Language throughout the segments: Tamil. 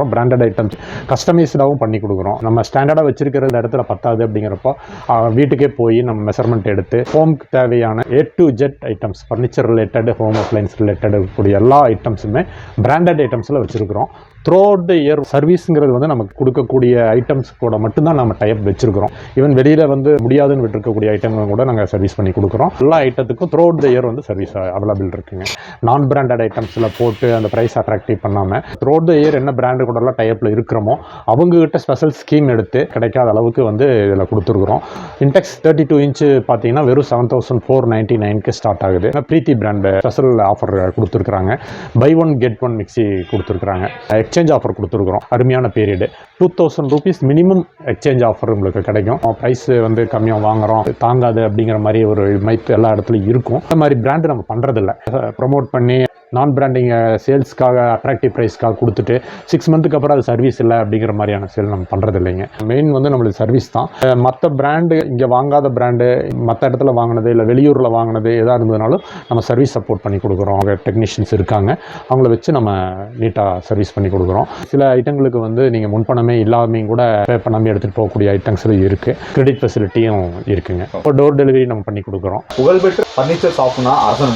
பண்ணுறோம் பிராண்டட் ஐட்டம்ஸ் கஸ்டமைஸ்டாகவும் பண்ணி கொடுக்குறோம். நம்ம ஸ்டாண்டர்டாக வச்சிருக்கிற இந்த இடத்துல பத்தாது அப்படிங்கிறப்போ வீட்டுக்கே போய் நம்ம மெஷர்மெண்ட் எடுத்து ஹோம்க்கு தேவையான A to Z items furniture related home appliances related கூடிய எல்லா ஐட்டம்ஸுமே பிராண்டட் ஐட்டம்ஸில் வச்சுருக்கிறோம். த்ரோ அவுட் த இயர் சர்வீஸுங்கிறது வந்து நமக்கு கொடுக்கக்கூடிய ஐட்டம்ஸ் கூட மட்டும்தான் நம்ம டைப் வச்சிருக்கிறோம். ஈவன் வெளியில் வந்து முடியாதுன்னு விட்டுருக்கக்கூடிய ஐட்டங்கள் கூட நாங்கள் சர்வீஸ் பண்ணி கொடுக்குறோம். எல்லா ஐட்டத்துக்கும் த்ரோ அவுட் த இயர் வந்து சர்வீஸ் அவைலபிள் இருக்குங்க. நான் பிராண்டட் ஐட்டம்ஸில் போட்டு அந்த ப்ரைஸ் அட்ராக்டிவ் பண்ணாமல் த்ரோ அவுட் த இயர் என்ன பிராண்டு கூடலாம் டைப்பில் இருக்கிறோமோ அவங்ககிட்ட ஸ்பெஷல் ஸ்கீம் எடுத்து கிடைக்காத அளவுக்கு வந்து இதில் கொடுத்துருக்குறோம். இன்டெக்ஸ் தேர்ட்டி டூ இன்ச்சு பார்த்தீங்கன்னா வெறும் செவன் தௌசண்ட் ஃபோர் நைன்ட்டி நைனுக்கு ஸ்டார்ட் ஆகுது. ப்ரீத்தி பிராண்டு ஸ்பெஷல் ஆஃபர் கொடுத்துருக்குறாங்க. Buy one get one mixie கொடுத்துருக்குறாங்க. எக்ஸ்சேஞ்ச் ஆஃபர் கொடுத்துருக்குறோம். அருமையான period two thousand rupees minimum exchange offer உங்களுக்கு கிடைக்கும். ப்ரைஸ் வந்து கம்மியாக வாங்குகிறோம் தாங்காது அப்படிங்கிற மாதிரி ஒரு மைப்பு எல்லா இடத்துலையும் இருக்கும். அந்த மாதிரி பிராண்டு நம்ம பண்ணுறதில்ல ப்ரொமோட் பண்ணி நான் பிராண்டிங்கை சேல்ஸ்க்காக அட்ராக்டிவ் ப்ரைஸ்க்காக கொடுத்துட்டு சிக்ஸ் மந்த்துக்கு அப்புறம் அது சர்வீஸ் இல்லை அப்படிங்கிற மாதிரியான சேல் நம்ம பண்ணுறது இல்லைங்க மெயின் வந்து நம்மளுக்கு சர்வீஸ் தான். மற்ற பிராண்டு இங்கே வாங்காத பிராண்டு மற்ற இடத்துல வாங்கினது இல்லை வெளியூரில் வாங்கினது எதாக இருந்ததுனாலும் நம்ம சர்வீஸ் சப்போர்ட் பண்ணி கொடுக்குறோம். அவங்க டெக்னீஷியன்ஸ் இருக்காங்க. அவங்கள வச்சு நம்ம நீட்டாக சர்வீஸ் பண்ணி கொடுக்குறோம் கொடுக்குறோம். சில ஐட்டங்களுக்கு வந்து நீங்கள் முன்பணமே இல்லாமையும் கூட பே பண்ணாமல் எடுத்துகிட்டு போகக்கூடிய ஐட்டம்ஸும் இருக்குது கிரெடிட் ஃபெசிலிட்டியும் இருக்குங்க. இப்போ டோர் டெலிவரி நம்ம பண்ணி கொடுக்குறோம். புகழ்பெற்ற furniture ஷாப்னா Arasan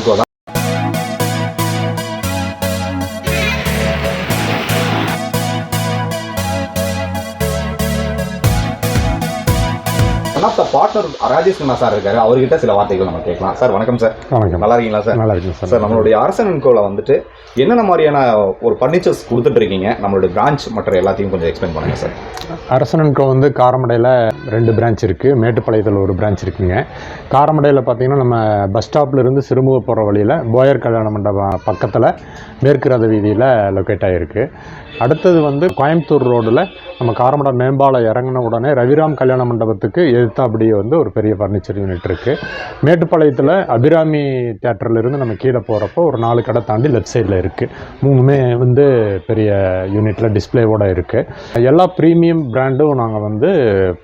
one of the partner Rajesh Kumar sir இருக்காரு. அவர்கிட்ட சில வார்த்தைகள் நம்ம கேட்கலாம். சார் வணக்கம் சார் வணக்கம். நல்லா இருக்கீங்களா சார் நல்லா இருக்குங்க சார் சார் நம்மளுடைய அரசன் கோல வந்துட்டு என்னென்ன மாதிரியான ஒரு ஃபர்னிச்சர்ஸ் கொடுத்துட்டு இருக்கீங்க? நம்மளுடைய பிரான்ச் மற்ற எல்லாத்தையும் கொஞ்சம் எக்ஸ்பிளைன் பண்ணுங்க சார் அரசனன்கோ வந்து காரமடையில் ரெண்டு பிரான்ச் இருக்குது மேட்டுப்பாளையத்தில் ஒரு பிரான்ச் இருக்குங்க. காரமடையில் பார்த்தீங்கன்னா நம்ம பஸ் ஸ்டாப்ல இருந்து சிறுமுக போகிற வழியில் போயர் கல்யாண மண்டபம் பக்கத்தில் மேற்கு ரத வீதியில் லொக்கேட் ஆகிருக்கு அடுத்தது வந்து கோயம்புத்தூர் ரோடில் நம்ம காரமடை மேம்பாலம் இறங்கின உடனே ரவிராம் கல்யாண மண்டபத்துக்கு எதிர்த்தாப்படியே வந்து ஒரு பெரிய ஃபர்னிச்சர் யூனிட் இருக்குது மேட்டுப்பாளையத்தில் அபிராமி தேட்டர்லேருந்து நம்ம கீழே போகிறப்போ ஒரு நாலு கடை தாண்டி லெஃப்ட் சைடில் இருக்குது மூணுமே வந்து பெரிய யூனிட்டில் டிஸ்பிளேவோடு இருக்குது எல்லா ப்ரீமியம் பிராண்டும் நாங்கள் வந்து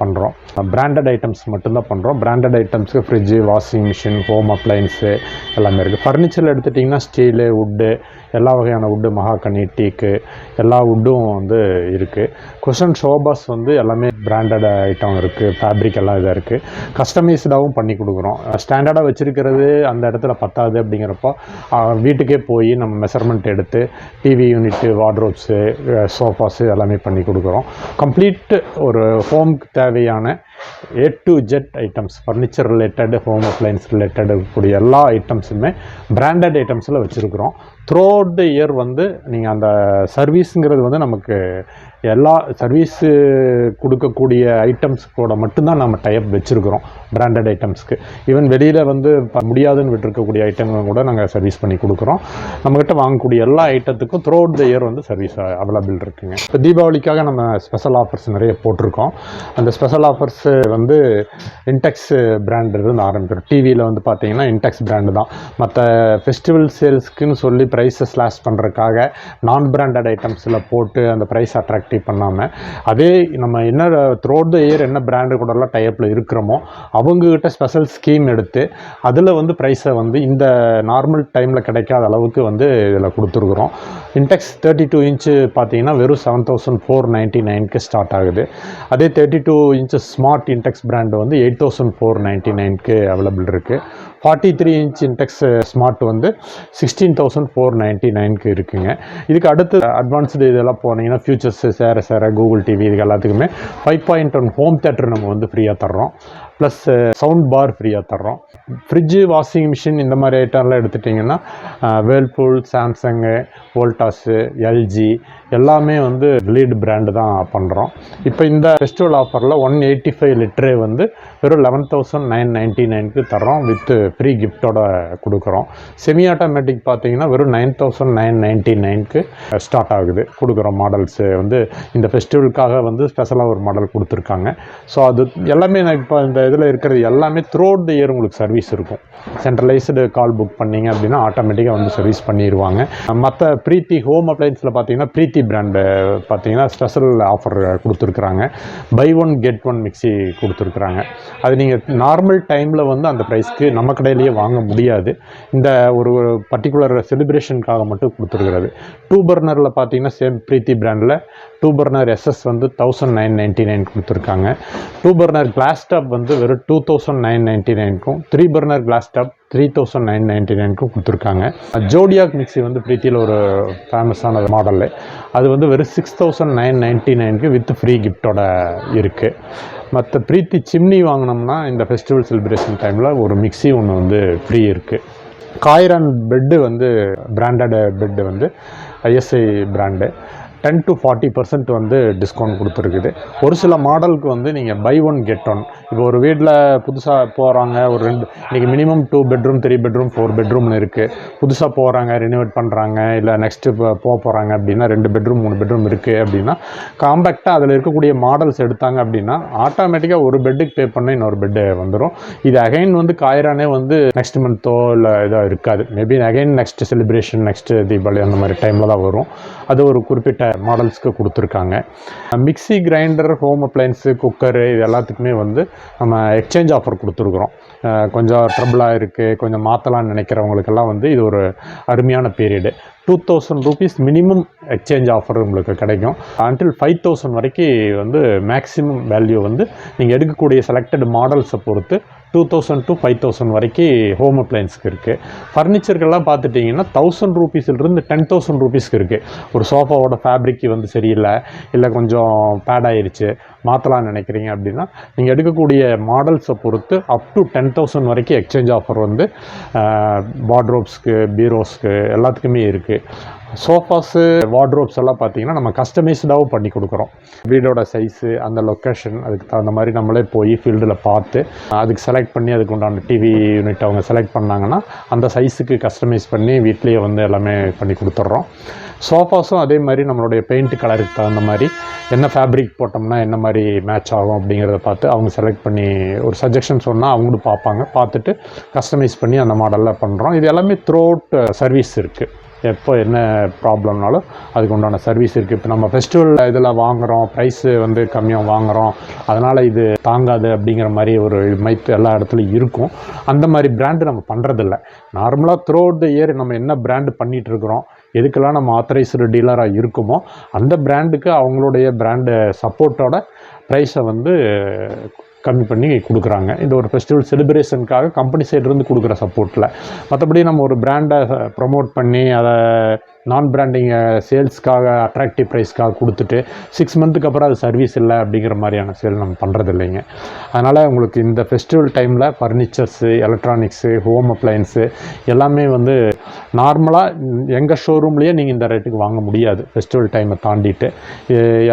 பண்ணுறோம் பிராண்டட் ஐட்டம்ஸ் மட்டும்தான் பண்ணுறோம் branded ஐட்டம்ஸ்க்கு fridge washing machine home appliances எல்லாமே இருக்குது ஃபர்னிச்சரில் எடுத்துட்டிங்கன்னா ஸ்டீலு வுட்டு எல்லா வகையான வுட்டு மகாகனி டீக்கு எல்லா வுட்டும் வந்து இருக்குது கொஷன் ஷோபாஸ் வந்து எல்லாமே பிராண்டட் ஐட்டம் இருக்குது ஃபேப்ரிக் எல்லாம் இதாக இருக்குது கஸ்டமைஸ்டாகவும் பண்ணி கொடுக்குறோம். ஸ்டாண்டர்டாக வச்சுருக்கிறது அந்த இடத்துல பத்தாது அப்படிங்கிறப்போ வீட்டுக்கே போய் நம்ம மெஷர்மெண்ட் எடுத்து டிவி யூனிட்டு வார்ட்ரோப்ஸு சோஃபாஸு எல்லாமே பண்ணி கொடுக்குறோம். கம்ப்ளீட் ஒரு ஹோம்க்கு தேவையான A to Z items furniture related home appliances related கூடிய எல்லா ஐட்டம்ஸுமே பிராண்டட் ஐட்டம்ஸில் வச்சுருக்குறோம். த்ரூ அவுட் த இயர் வந்து நீங்கள் அந்த சர்வீஸுங்கிறது வந்து நமக்கு எல்லா சர்வீஸு கொடுக்கக்கூடிய ஐட்டம்ஸ்கோட மட்டும்தான் நம்ம டைப் வச்சுருக்கிறோம் பிராண்டட் ஐட்டம்ஸ்க்கு ஈவன் வெளியில் வந்து ப- முடியாதுன்னு விட்டுருக்கக்கூடிய ஐட்டங்களும் கூட நாங்கள் சர்வீஸ் பண்ணி கொடுக்குறோம். நம்மக்கிட்ட வாங்கக்கூடிய எல்லா ஐட்டத்துக்கும் த்ரூ அவுட் த இயர் வந்து சர்வீஸ் அவைலபிள் இருக்குங்க. இப்போ தீபாவளிக்காக நம்ம ஸ்பெஷல் ஆஃபர்ஸ் நிறைய போட்டிருக்கோம். அந்த ஸ்பெஷல் ஆஃபர்ஸ் வந்து இன்டெக்ஸ் பிராண்டு இருந்து ஆரம்பிக்கிறோம். டிவியில் வந்து பார்த்தீங்கன்னா இன்டெக்ஸ் பிராண்டு தான். மற்ற ஃபெஸ்டிவல் சேல்ஸ்க்குன்னு சொல்லி ப்ரைஸை ஸ்லாஷ் பண்ணுறதுக்காக நான் பிராண்டட் ஐட்டம்ஸில் போட்டு அந்த ப்ரைஸ் அட்ராக்ட் அட்ராக்டிவ் பண்ணாமல் அதே நம்ம என்ன த்ரோட் த இயர் என்ன பிராண்டு கூடலாம் டைப்பில் இருக்கிறோமோ அவங்கக்கிட்ட ஸ்பெஷல் ஸ்கீம் எடுத்து அதில் வந்து ப்ரைஸை வந்து இந்த நார்மல் டைமில் கிடைக்காத அளவுக்கு வந்து இதில் கொடுத்துருக்குறோம். இன்டெக்ஸ் தேர்ட்டி டூ இன்ச்சு பார்த்தீங்கன்னா வெறும் செவன் தௌசண்ட் ஃபோர் நைன்ட்டி நைனுக்கு ஸ்டார்ட் ஆகுது. அதே thirty two inch smart Intex brand வந்து எயிட் தௌசண்ட் ஃபோர் நைன்ட்டி நைனுக்கு அவைலபிள் இருக்குது forty three inch Intex smart வந்து சிக்ஸ்டீன் தௌசண்ட் ஃபோர் நைன்ட்டி நைனுக்கு இருக்குங்க. இதுக்கு அடுத்து அட்வான்ஸ்டு இதெல்லாம் போனீங்கன்னா ஃபியூச்சர்ஸ் சேர சேர கூகுள் டிவி இது எல்லாத்துக்குமே five point one home theatre நம்ம வந்து ஃப்ரீயாக தர்றோம். ப்ளஸ் சவுண்ட் பார் ஃப்ரீயாக தர்றோம். ஃப்ரிட்ஜு வாஷிங் மிஷின் இந்த மாதிரி ஐட்டம்லாம் எடுத்துட்டிங்கன்னா Whirlpool uh, Samsung Voltas LG எல்லாமே வந்து லீடு பிராண்டு தான் பண்ணுறோம் இப்போ இந்த ஃபெஸ்டிவல் ஆஃபரில் ஒன் எயிட்டி ஃபைவ் லிட்டரே வந்து வெறும் லெவன் தௌசண்ட் நைன் நைன்ட்டி நைனுக்கு தரோம் வித் ஃப்ரீ கிஃப்டோட கொடுக்குறோம். செமி ஆட்டோமேட்டிக் பார்த்தீங்கன்னா வெறும் நைன் தௌசண்ட் நைன் நைன்ட்டி நைனுக்கு ஸ்டார்ட் ஆகுது. கொடுக்குறோம் மாடல்ஸு வந்து இந்த ஃபெஸ்டிவலுக்காக வந்து ஸ்பெஷலாக ஒரு மாடல் கொடுத்துருக்காங்க. ஸோ அது எல்லாமே நான் இப்போ இந்த இதில் இருக்கிறது எல்லாமே த்ரூ அவுட் த இயர் உங்களுக்கு சர்வீஸ் இருக்கும். சென்ட்ரலைஸ்டு கால் புக் பண்ணீங்க அப்படின்னா ஆட்டோமேட்டிக்காக வந்து சர்வீஸ் பண்ணிடுவாங்க மற்ற ப்ரீத்தி ஹோம் அப்ளைன்ஸில் பார்த்தீங்கன்னா ப்ரீத்தி பிராண்டு பார்த்தீங்கன்னா ஸ்பெஷல் ஆஃபர் கொடுத்துருக்குறாங்க. Buy one get one mixie கொடுத்துருக்குறாங்க. அது நீங்கள் நார்மல் டைமில் வந்து அந்த ப்ரைஸ்க்கு நம்ம கடையிலேயே வாங்க முடியாது. இந்த ஒரு பர்டிகுலர் செலிப்ரேஷனுக்காக மட்டும் கொடுத்துருக்குறது. டூ பர்னரில் பார்த்தீங்கன்னா சேம் ப்ரீத்தி பிராண்டில் டூ பர்னர் எஸ்எஸ் வந்து தௌசண்ட் நைன் நைன்ட்டி நைன் கொடுத்துருக்காங்க. டூ பர்னர் கிளாஸ் டாப் வந்து வெறும் two thousand nine ninety நைனுக்கும் three burner glass top three thousand nine ninety நைனுக்கும் கொடுத்துருக்காங்க. ஜோடியாக் மிக்சி வந்து பிரீத்தியில் ஒரு ஃபேமஸான மாடலு அது வந்து வெறும் சிக்ஸ் தௌசண்ட் நைன் நைன்ட்டி நைனுக்கு வித் ஃப்ரீ கிஃப்டோட இருக்குது மற்ற பிரீத்தி சிம்னி வாங்கினோம்னா இந்த ஃபெஸ்டிவல் செலிப்ரேஷன் டைமில் ஒரு மிக்ஸி ஒன்று வந்து ஃப்ரீ இருக்குது காய்ரான் பெட்டு வந்து பிராண்டட் பெட்டு வந்து ISI brand ten to forty percent வந்து டிஸ்கவுண்ட் கொடுத்துருக்குது. ஒரு சில மாடலுக்கு வந்து நீங்கள் பை ஒன் கெட் ஒன் இப்போ ஒரு வீட்டில் புதுசாக போகிறாங்க ஒரு ரெண்டு இன்றைக்கி minimum two bedroom three bedroom four பெட்ரூம்னு இருக்குது புதுசாக போகிறாங்க ரினோவேட் பண்ணுறாங்க இல்லை நெக்ஸ்ட்டு இப்போ போக போகிறாங்க அப்படின்னா ரெண்டு பெட்ரூம் மூணு பெட்ரூம் இருக்குது அப்படின்னா காம்பேக்டாக அதில் இருக்கக்கூடிய மாடல்ஸ் எடுத்தாங்க அப்படின்னா ஆட்டோமேட்டிக்காக ஒரு பெட்டுக்கு பே பண்ண இன்னொரு பெட்டு வந்துடும் இது அகைன் வந்து காயிரானே வந்து நெக்ஸ்ட் மந்த்தோ இல்லை இதாக இருக்காது. Maybe again next celebration next Deepavali அந்த மாதிரி டைமில் தான் வரும். அது ஒரு குறிப்பிட்ட மாடல்ஸ்க்கு கொடுத்துருக்காங்க. Mixie grinder home appliances cooker இது எல்லாத்துக்குமே வந்து நம்ம எக்ஸ்சேஞ்ச் ஆஃபர் கொடுத்துருக்குறோம். கொஞ்சம் ட்ரபிளாக இருக்குது கொஞ்சம் மாற்றலாம்னு நினைக்கிறவங்களுக்கெல்லாம் வந்து இது ஒரு அருமையான period two thousand rupees minimum exchange offer உங்களுக்கு கிடைக்கும். அன்டில் ஃபைவ் தௌசண்ட் வரைக்கும் வந்து மேக்ஸிமம் வேல்யூ வந்து நீங்கள் எடுக்கக்கூடிய செலக்டட் மாடல்ஸை பொறுத்து two thousand to five thousand வரைக்கும் ஹோம் அப்ளைன்ஸ்க்கு இருக்குது ஃபர்னிச்சர்கள்லாம் பார்த்துட்டிங்கன்னா தௌசண்ட் ருபீஸ்லேருந்து டென் தௌசண்ட் ருபீஸ்க்கு இருக்குது ஒரு சோஃபாவோட ஃபேப்ரிக் வந்து சரியில்லை இல்லை கொஞ்சம் பேட் ஆயிருச்சு மாற்றலாம்னு நினைக்கிறீங்க அப்படின்னா நீங்கள் எடுக்கக்கூடிய மாடல்ஸை பொறுத்து அப் டு டென் தௌசண்ட் வரைக்கும் எக்ஸ்சேஞ்ச் ஆஃபர் வந்து வார்ட்ரோப்ஸ்க்கு பீரோஸ்க்கு எல்லாத்துக்குமே இருக்குது சோஃபாஸு வார்ட்ரோப்ஸ் எல்லாம் பார்த்தீங்கன்னா நம்ம கஸ்டமைஸ்டாகவும் பண்ணி கொடுக்குறோம். வீடோட சைஸு அந்த லொக்கேஷன் அதுக்கு தகுந்த மாதிரி நம்மளே போய் ஃபீல்டில் பார்த்து அதுக்கு செலக்ட் பண்ணி அதுக்கு உண்டான டிவி யூனிட் அவங்க செலக்ட் பண்ணாங்கன்னா அந்த சைஸுக்கு கஸ்டமைஸ் பண்ணி வீட்லேயே வந்து எல்லாமே பண்ணி கொடுத்துட்றோம். சோஃபாஸும் அதே மாதிரி நம்மளுடைய பெயிண்ட் கலருக்கு தகுந்த மாதிரி என்ன ஃபேப்ரிக் போட்டோம்னா என்ன மாதிரி மேட்ச் ஆகும் அப்படிங்கிறத பார்த்து அவங்க செலக்ட் பண்ணி ஒரு சஜஷன் சொன்னால் அவங்களும் பார்ப்பாங்க. பார்த்துட்டு கஸ்டமைஸ் பண்ணி அந்த மாடலில் பண்ணுறோம் இது எல்லாமே த்ரூ அவுட் சர்வீஸ் இருக்குது எப்போ என்ன ப்ராப்ளம்னாலும் அதுக்கு உண்டான சர்வீஸ் இருக்குது இப்போ நம்ம ஃபெஸ்டிவல் இதில் வாங்குகிறோம் ப்ரைஸு வந்து கம்மியாக வாங்குகிறோம் அதனால் இது தாங்காது அப்படிங்கிற மாதிரி ஒரு மைப்பு எல்லா இடத்துலையும் இருக்கும். அந்த மாதிரி பிராண்டு நம்ம பண்ணுறதில்ல நார்மலாக த்ரூ அவுட் த இயர் நம்ம என்ன பிராண்டு பண்ணிகிட்ருக்குறோம் எதுக்கெல்லாம் நம்ம ஆத்தரைஸ்டு டீலராக இருக்குமோ அந்த பிராண்டுக்கு அவங்களுடைய பிராண்டு சப்போர்ட்டோட ப்ரைஸை வந்து கம்மி பண்ணி கொடுக்குறாங்க. இந்த ஒரு ஃபெஸ்டிவல் செலிப்ரேஷனுக்காக கம்பெனி சைட்லேருந்து கொடுக்குற சப்போர்ட்டில் மற்றபடி நம்ம ஒரு பிராண்டை ப்ரமோட் பண்ணி அதை நான் பிராண்டிங் சேல்ஸ்க்காக அட்ராக்டிவ் ப்ரைஸ்க்காக கொடுத்துட்டு சிக்ஸ் மந்த்துக்கு அப்புறம் அது சர்வீஸ் இல்லை அப்படிங்கிற மாதிரியான சேல் நம்ம பண்ணுறது இல்லைங்க. அதனால் உங்களுக்கு இந்த ஃபெஸ்டிவல் டைமில் ஃபர்னிச்சர்ஸு எலக்ட்ரானிக்ஸு ஹோம் அப்ளையன்ஸு எல்லாமே வந்து நார்மலாக எங்கள் ஷோரூம்லேயே நீங்கள் இந்த ரேட்டுக்கு வாங்க முடியாது. ஃபெஸ்டிவல் டைமை தாண்டிட்டு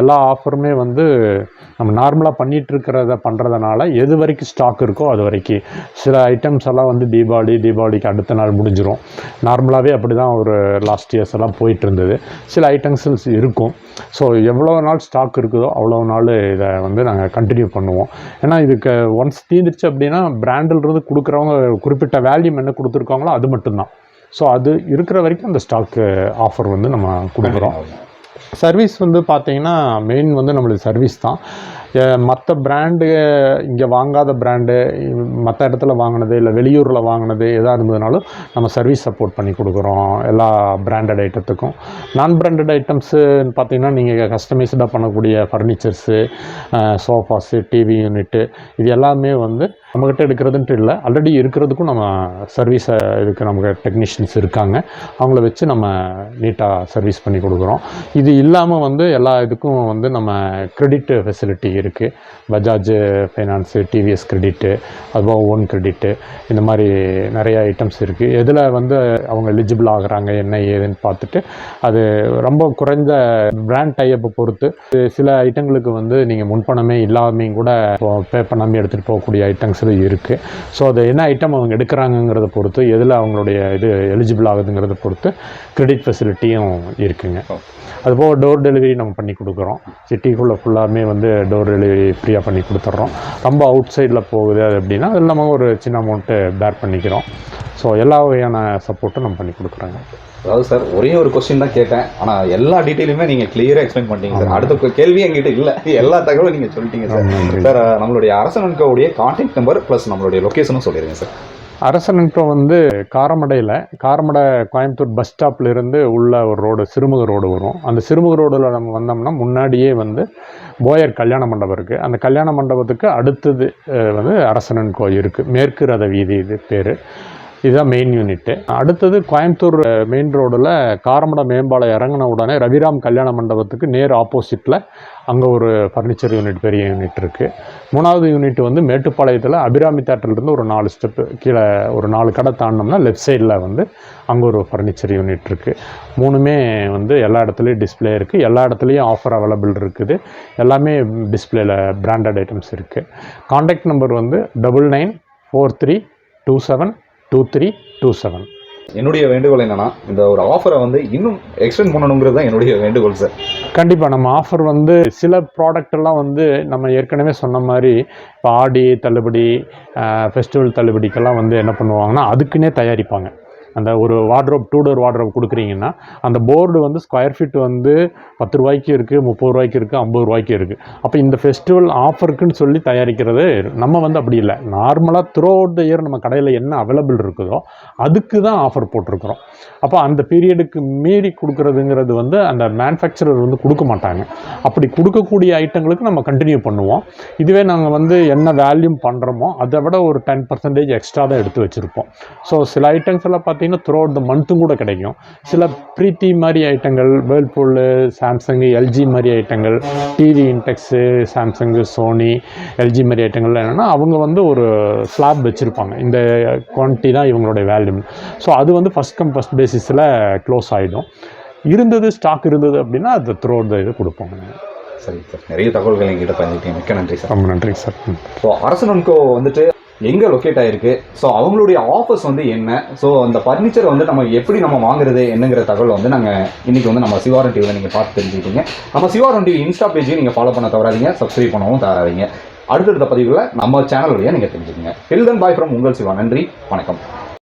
எல்லா ஆஃபருமே வந்து நம்ம நார்மலாக பண்ணிகிட்ருக்கிறத பண்ணுறதுனால எது வரைக்கும் ஸ்டாக் இருக்கோ அது வரைக்கும். சில ஐட்டம்ஸ் எல்லாம் வந்து தீபாவளி தீபாவளிக்கு அடுத்த நாள் முடிஞ்சிடும் நார்மலாகவே அப்படி தான் ஒரு லாஸ்ட் இயர்ஸ் எல்லாம் போயிட்டு இருந்தது சில ஐட்டம்ஸ் இருக்கும். ஸோ எவ்வளோ நாள் ஸ்டாக் இருக்குதோ அவ்வளோ நாள் இதை வந்து நாங்கள் கண்டினியூ பண்ணுவோம். ஏன்னா இதுக்கு ஒன்ஸ் தீந்துருச்சு அப்படின்னா பிராண்டில் இருந்து கொடுக்குறவங்க குறிப்பிட்ட வேல்யூம் என்ன கொடுத்துருக்காங்களோ அது மட்டும்தான். ஸோ அது இருக்கிற வரைக்கும் அந்த ஸ்டாக்கு ஆஃபர் வந்து நம்ம கொடுக்குறோம். சர்வீஸ் வந்து பார்த்தீங்கன்னா மெயின் வந்து நம்மளுக்கு சர்வீஸ் தான். மற்ற பிராண்டு இங்கே வாங்காத பிராண்டு மற்ற இடத்துல வாங்கினது இல்லை வெளியூரில் வாங்கினது எதாக இருந்ததுனாலும் நம்ம சர்வீஸ் சப்போர்ட் பண்ணி கொடுக்குறோம் எல்லா பிராண்டட் ஐட்டத்துக்கும் நான் பிராண்டட் ஐட்டம்ஸுன்னு பார்த்தீங்கன்னா நீங்கள் கஸ்டமைஸ்டாக பண்ணக்கூடிய ஃபர்னிச்சர்ஸு சோஃபாஸு டிவி யூனிட்டு இது எல்லாமே வந்து நம்மக்கிட்ட எடுக்கிறதுன்ட்டு இல்லை ஆல்ரெடி இருக்கிறதுக்கும் நம்ம சர்வீஸை இதுக்கு நமக்கு டெக்னீஷியன்ஸ் இருக்காங்க. அவங்கள வச்சு நம்ம நீட்டாக சர்வீஸ் பண்ணி கொடுக்குறோம். இது இல்லாமல் வந்து எல்லா இதுக்கும் வந்து நம்ம கிரெடிட் ஃபெசிலிட்டி இருக்குது பஜாஜ் ஃபைனான்ஸு டிவிஎஸ் கிரெடிட்டு அதுபோக ஓன் கிரெடிட்டு இந்த மாதிரி நிறைய ஐட்டம்ஸ் இருக்குது எதில் வந்து அவங்க எலிஜிபிள் ஆகுறாங்க என்ன ஏதுன்னு பார்த்துட்டு அது ரொம்ப குறைந்த பிராண்ட் டைப்பை பொறுத்து சில ஐட்டங்களுக்கு வந்து நீங்கள் முன்பணமே இல்லாமையும் கூட பே பண்ணாமல் எடுத்துகிட்டு போகக்கூடிய ஐட்டம்ஸில் இருக்குது ஸோ அது என்ன ஐட்டம் அவங்க எடுக்கிறாங்கங்கிறத பொறுத்து எதில் அவங்களுடைய இது எலிஜிபிள் ஆகுதுங்கிறத பொறுத்து கிரெடிட் ஃபெசிலிட்டியும் இருக்குங்க. அதுபோக டோர் டெலிவரி நம்ம பண்ணி கொடுக்குறோம். சிட்டிக்குள்ளே ஃபுல்லாமே வந்து டோர் டெலிவரி ஃப்ரீயாக பண்ணி கொடுத்துட்றோம். ரொம்ப அவுட் சைடில் போகுது அது அப்படின்னா அதில் நம்ம ஒரு சின்ன அமௌண்ட்டு பேர் பண்ணிக்கிறோம். ஸோ எல்லா வகையான சப்போர்ட்டும் நம்ம பண்ணி கொடுக்குறோங்க. அதாவது சார் ஒரே ஒரு கொஸ்டின் தான் கேட்டேன். ஆனால் எல்லா டீட்டெயிலுமே நீங்கள் கிளியராக எக்ஸ்பிளைன் பண்ணிட்டீங்க சார் அடுத்த கேள்வி எங்கிட்ட இல்லை. எல்லா தகவலும் நீங்கள் சொல்லிட்டீங்க சார். சார் நம்மளுடைய அரசன் அன்கோவுடைய கான்டாக்ட் நம்பர் ப்ளஸ் நம்மளுடைய லொக்கேஷனும் சொல்லிடுங்க சார் அரசன் இப்போ வந்து காரமடையில் காரமடை கோயம்புத்தூர் பஸ் ஸ்டாப்ல இருந்து உள்ள ஒரு ரோடு சிறுமுக ரோடு வரும். அந்த சிறுமுக ரோடில் நம்ம வந்தோம்னா முன்னாடியே வந்து போயர் கல்யாண மண்டபம் இருக்குது அந்த கல்யாண மண்டபத்துக்கு அடுத்தது வந்து அரசனன் கோயில் இருக்குது மேற்கு ரத வீதி இது பேர். இதுதான் மெயின் யூனிட்டு அடுத்தது கோயம்புத்தூர் மெயின் ரோடில் காரமட மேம்பாலம் இறங்கின உடனே ரவிராம் கல்யாண மண்டபத்துக்கு நேர் ஆப்போசிட்டில் அங்கே ஒரு ஃபர்னிச்சர் யூனிட் பெரிய யூனிட் இருக்குது மூணாவது யூனிட் வந்து மேட்டுப்பாளையத்தில் அபிராமி தேட்டர்லேருந்து ஒரு நாலு ஸ்டெப்பு கீழே ஒரு நாலு கடை தாண்டினோம்னா லெஃப்ட் சைடில் வந்து அங்கே ஒரு ஃபர்னிச்சர் யூனிட் இருக்குது மூணுமே வந்து எல்லா இடத்துலையும் டிஸ்ப்ளே இருக்குது எல்லா இடத்துலையும் ஆஃபர் அவைலபிள் இருக்குது. எல்லாமே டிஸ்பிளேயில் பிராண்டட் ஐட்டம்ஸ் இருக்குது காண்டாக்ட் நம்பர் வந்து double nine four three two seven two three two seven என்னுடைய வேண்டுகோள் என்னன்னா இந்த ஒரு ஆஃபரை வந்து இன்னும் எக்ஸ்டெண்ட் பண்ணணுங்கிறது தான் என்னுடைய வேண்டுகோள் சார் கண்டிப்பாக நம்ம ஆஃபர் வந்து சில ப்ராடக்ட் எல்லாம் வந்து நம்ம ஏற்கனவே சொன்ன மாதிரி இப்போ ஆடி தள்ளுபடி ஃபெஸ்டிவல் தள்ளுபடிக்கெல்லாம் வந்து என்ன பண்ணுவாங்கன்னா அதுக்குன்னே தயாரிப்பாங்க. அந்த ஒரு வார்ட்ரோப் டூ டோர் வார்ட்ரோப் கொடுக்குறீங்கன்னா அந்த போர்டு வந்து ஸ்கொயர் ஃபீட் வந்து பத்து ரூபாய்க்கு இருக்குது முப்பது ரூபாய்க்கு இருக்குது ஐம்பது ரூபாய்க்கு இருக்குது அப்போ இந்த ஃபெஸ்டிவல் ஆஃபருக்குன்னு சொல்லி தயாரிக்கிறது நம்ம வந்து அப்படி இல்லை. நார்மலாக த்ரூ அவுட் த இயர் நம்ம கடையில் என்ன அவைலபிள் இருக்குதோ அதுக்கு தான் ஆஃபர் போட்டிருக்கிறோம். அப்போ அந்த பீரியடுக்கு மீறி கொடுக்குறதுங்கிறது வந்து அந்த மேனுஃபேக்சரர் வந்து கொடுக்க மாட்டாங்க. அப்படி கொடுக்கக்கூடிய ஐட்டங்களுக்கு நம்ம கண்டினியூ பண்ணுவோம். இதுவே நாங்கள் வந்து என்ன வேல்யூம் பண்ணுறோமோ அதை விட ஒரு டென் பர்சன்டேஜ் எக்ஸ்ட்ரா தான் எடுத்து வச்சுருப்போம். ஸோ சில ஐட்டம்ஸ் எல்லாம் பார்த்தீங்கன்னா த்ரூ அவுட் த மந்த்தும் கூட கிடைக்கும். சில ப்ரீத்தி மாதிரி ஐட்டங்கள் வேர்ல்பூலு சாம்சங்கு எல்ஜி மாதிரி ஐட்டங்கள் TV Intex Samsung Sony LG மாதிரி ஐட்டங்கள்லாம் என்னென்னா அவங்க வந்து ஒரு ஸ்லாப் வச்சுருப்பாங்க. இந்த குவான்டிட்டி தான் இவங்களுடைய வேல்யூ ஸோ அது வந்து ஃபஸ்ட் கம் ஃபஸ்ட் பேசிஸில் க்ளோஸ் ஆகிடும் இருந்தது ஸ்டாக் இருந்தது அப்படின்னா அது த்ரூ அவுட் இது நாங்க. சரி சார். நிறைய தகவல்கள் எங்கிட்ட பண்ணிருக்கீங்க மிக்க நன்றி சார். ரொம்ப நன்றி சார். ஸோ அரசனன்கோ வந்துட்டு எங்கே லொக்கேட் ஆகிருக்கு ஸோ அவங்களுடைய ஆஃபர்ஸ் வந்து என்ன? ஸோ அந்த ஃபர்னிச்சர் வந்து நம்ம எப்படி நம்ம வாங்குறது என்னங்கிற தகவல் வந்து நாங்கள் இன்றைக்கி வந்து நம்ம சிவாரன் டிவியில் நீங்கள் பார்த்து தெரிஞ்சுக்கிட்டீங்க. நம்ம சிவாரன் டிவி இன்ஸ்டா பேஜையும் நீங்கள் ஃபாலோ பண்ண தவறாதீங்க சப்ஸ்கிரைப் பண்ணவும் தவறாதீங்க. அடுத்தடுத்த பதிவுகளை நம்ம சேனல் வழியாக நீங்கள் தெரிஞ்சுக்கங்க. டில் தன் பாய் ஃப்ரம் உங்கள் சிவா. நன்றி வணக்கம்.